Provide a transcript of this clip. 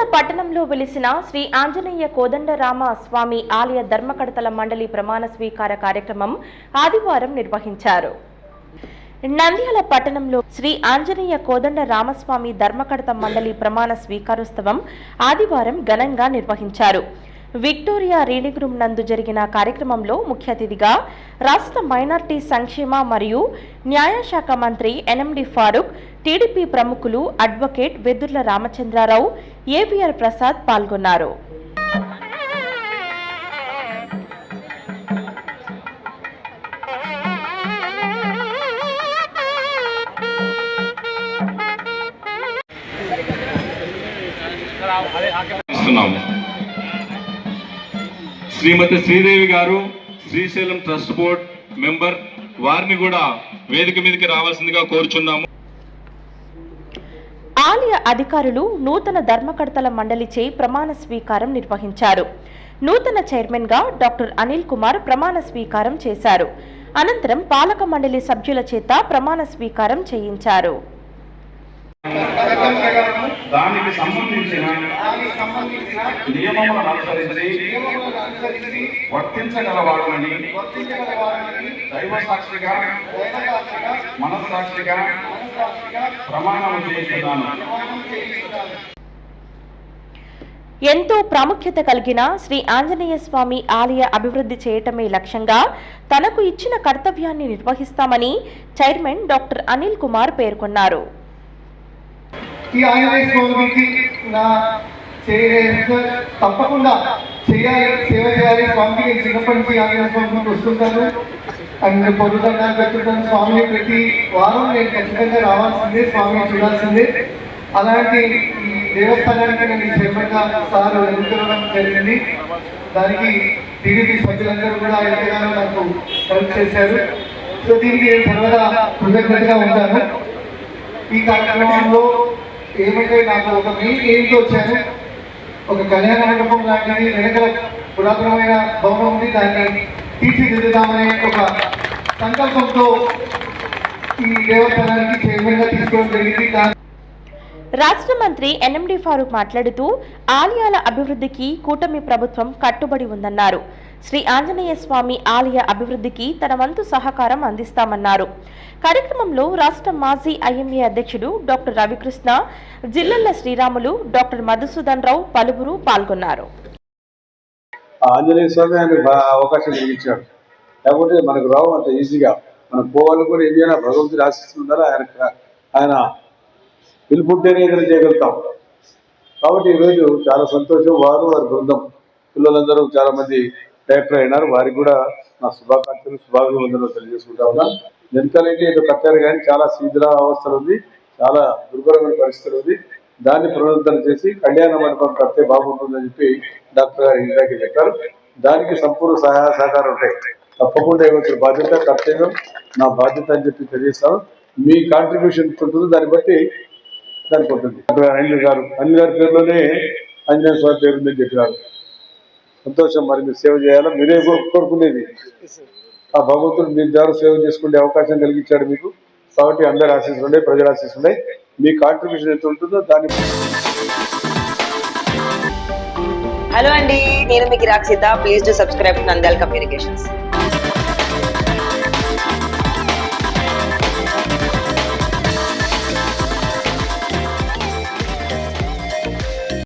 నంద్యాల పట్టణంలో వెలిసిన శ్రీ ఆంజనేయ కోదండరామ స్వామి ఆలయ ధర్మకడతల మండలి ప్రమాణ స్వీకార కార్యక్రమం ఆదివారం నిర్వహించారు. నంద్యాల పట్టణంలో శ్రీ ఆంజనేయ కోదండ రామస్వామి ధర్మకడత మండలి ప్రమాణ స్వీకారోత్సవం ఆదివారం ఘనంగా నిర్వహించారు. విక్టోరియా రీడింగ్ రూమ్ నందు జరిగిన కార్యక్రమంలో ముఖ్య అతిథిగా రాష్ట్ర మైనార్టీ సంక్షేమ మరియు న్యాయశాఖ మంత్రి ఎన్ఎండి ఫారూక్ టీడీపీ ప్రముఖులు అడ్వకేట్ వెదుర్ల రామచంద్రారావు ఏవిఆర్ ప్రసాద్ పాల్గొన్నారు. ఇస్తున్నాము. శ్రీమతి శ్రీదేవి గారు శ్రీశైలం ట్రస్ట్ బోర్డ్ మెంబర్ వారిని కూడా వేదిక మీదకి రావాల్సిందిగా కోరుచున్నాము. ఆలయ అధికారులు నూతన ధర్మకర్తల మండలిచే ప్రమాణ స్వీకారం నిర్వహించారు. నూతన చైర్మన్గా డాక్టర్ అనిల్ కుమార్ ప్రమాణ స్వీకారం చేశారు. అనంతరం పాలక మండలి సభ్యుల చేత ప్రమాణ స్వీకారం చేయించారు. దానికి సంబంధించిన నియమములను అనుసరించి వర్తించగలవాడని దైవ సాక్షిగా మనస్సాక్షిగా ప్రమాణం చేస్తున్నాను ఎంతో ప్రాముఖ్యత కలిగిన శ్రీ ఆంజనేయ స్వామి ఆలయ అభివృద్ధి చేయటమే లక్ష్యంగా తనకు ఇచ్చిన కర్తవ్యాన్ని నిర్వహిస్తామని చైర్మన్ డాక్టర్ అనిల్ కుమార్ పేర్కొన్నారు. ఈ ఆంజనేయ స్వామికి నా తప్పకుండా చేయాలి సేవ చేయాలి. స్వామికి నేను చిన్నప్పటి నుంచి ఆంజనేయ స్వామికి వస్తుంటాను అండ్ పొద్దుదండాలు పెట్టుకుంటాను స్వామిని ప్రతి వారం నేను ఖచ్చితంగా రావాల్సిందే స్వామిని చూడాల్సిందే. అలాంటి ఈ దేవస్థానానికి నేను ఈ చైర్మన్గా సార్ ఎన్నుకోవడం జరిగింది. దానికి టీడీపీ సభ్యులందరూ కూడా ఎంతగానో నాకు హెల్ప్ చేశారు. సో దీనికి నేను సర్వదా కృతజ్ఞతగా ఉంటాను. ఈ కార్యక్రమంలో ఏమంటే నాకు ఒక మెయిన్ ఎయిమ్తో వచ్చాను ఒక కళ్యాణ మండపం లాంటిది వెనకల పురాతనమైన భవనం ఉంది దాన్ని తీర్చిదిద్దుదామనే ఒక సంకల్పంతో ఈ దేవస్థానానికి చైర్మన్గా తీసుకోవడం జరిగింది. దాని రాష్ట్ర మంత్రి ఎన్ఎండి ఫారూక్ మాట్లాడుతూ ఆలయాల అభివృద్ధికి కూటమి ప్రభుత్వం కట్టుబడి ఉందన్నారు. శ్రీ ఆంజనేయ స్వామి ఆలయ అభివృద్ధికి తన వంతు సహకారం అందిస్తామన్నారు. కార్యక్రమంలో రాష్ట్ర మాజీ ఐఎంఏ అధ్యక్షుడు డాక్టర్ రవికృష్ణ జిల్లెళ్ళ శ్రీరాములు డాక్టర్ మధుసూదన్ రావు పలువురు పాల్గొన్నారు. ఆ ఆంజనేయ స్వామి ఆయన అవకాశం కలిగించాడు. లేకపోతే మనకు రావు అంత ఈజీగా. మనం పోవాలి కూడా ఏం చేయాలి భగవంతుడు ఆశిస్తుంటారా ఆయన ఆయన పిలుపుంటేనే ఏదైనా చేయగలుగుతాం. కాబట్టి ఈరోజు చాలా సంతోషం. వారు వారి బృందం. పిల్లలందరూ చాలామంది డైరెక్టర్ అయినారు. వారికి కూడా నా శుభాకాంక్షలు శుభాభివందనలు తెలియజేసుకుంటా ఉన్నా. వెనకాలైతే ఏదో కట్టారు కానీ చాలా శీఘ్ర అవస్థలు ఉంది. చాలా దుర్భరమైన పరిస్థితులు ఉంది. దాన్ని పునరుద్ధరణ చేసి కళ్యాణ మండపం కడితే బాగుంటుందని చెప్పి డాక్టర్ గారు ఇందాక చెప్పారు. దానికి సంపూర్ణ సహాయ సహకారం ఉంటాయి. తప్పకుండా ఇవ్వచ్చు బాధ్యత కర్తవ్యం. నా బాధ్యత అని చెప్పి తెలియజేస్తాను. మీ కాంట్రిబ్యూషన్ ఉంటుంది దాన్ని బట్టి దానికి ఉంటుంది. డాక్టర్ అనిల్ గారు అనిల్ గారి పేరులోనే ఆంజనేయ స్వామి పేరు ఉందని చెప్పినారు. సంతోషం మరి మీరు సేవ చేయాలా? మీరే కోరుకునేది. ఆ భగవంతుడు మీ ద్వారా సేవ చేసుకునే అవకాశం కలిగించాడు మీకు. కాబట్టి అందరి ఆశీస్సులు ఉన్నాయి ప్రజల ఆశీస్సులు ఉన్నాయి. మీ కాంట్రిబ్యూషన్ ఎంత ఉంటుందో దాన్ని హలో అండి నేను మీకు Rakshita. Please to subscribe Nandal communications